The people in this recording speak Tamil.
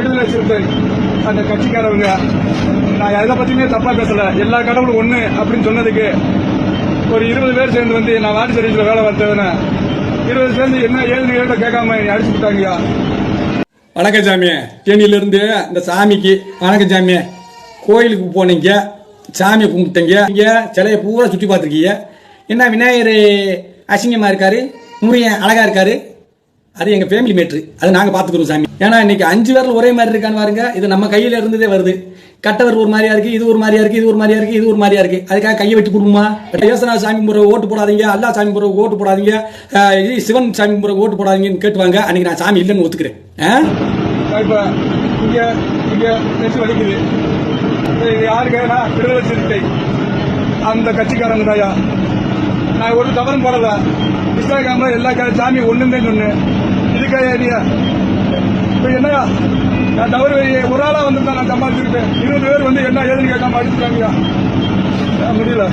விடுதலை சிறுத்தை அந்த கட்சிக்காரவங்க. நான் எதை பத்தியுமே தப்பா பேசல. எல்லா கடவுளும் ஒண்ணு அப்படின்னு சொன்னதுக்கு ஒரு இருபது பேர் சேர்ந்து வந்து நான் வாட்டு சர்வீஸ்ல வேலை பார்த்தவன. இருபது சேர்ந்து என்ன ஏழு கேட்ட கேட்காம என்னை அடிச்சு விட்டாங்கய்யா வணக்கம் சாமி தேனியிலிருந்து இந்த சாமிக்கு வணக்கம் சாமி கோயிலுக்கு போனீங்க சாமி கும்பிட்டீங்க. இங்க சிலையை பூரா சுற்றி பார்த்துருக்கீங்க. என்ன விநாயகர் அசிங்கமா இருக்காரு? முருகன் அழகா இருக்காரு. அது எங்க ஃபேமிலி மேட்ரு அதை நாங்க பாத்துக்கிறோம் சாமி. ஏன்னா இன்னைக்கு அஞ்சு பேரில் ஒரே மாதிரி இருக்கான்னு பாருங்க இது நம்ம கையில இருந்ததே வருது. கட்டவர் ஒரு மாதிரியா இருக்கு இது ஒரு மாதிரியா இருக்கு இது ஒரு மாதிரியா இருக்கு இது ஒரு மாதிரியா இருக்கு. அதுக்காக கையை வெட்டி கொடுமா யோசனா சாமி முறை ஓட்டு போடாதீங்க அல்லா சாமி முறை ஓட்டு போடாதீங்க இது சிவன் சாமி முறை ஓட்டு போடாதீங்கன்னு கேட்டுவாங்க. அன்னைக்கு நான் சாமி இல்லைன்னு ஒத்துக்கிறேன். ஆ? வலிக்குது. விடுதலை சிறுத்தை. அந்த கட்சிக்காரங்க தாயா நான் ஒரு தவறும் போடல. இன்ஸ்டாகிராம்ல எல்லா க- சாமி ஒண்ணுமே சொன்னேன் இதுக்காக நீ இப்போ என்னையா? நான் தவறு ஒரு ஆளாக வந்து நான் சம்பாதிச்சிருக்கேன் இருபது பேர் வந்து என்ன ஏதுன்னு கேட்காம அடிச்சுட்டாங்கய்யா முடியல.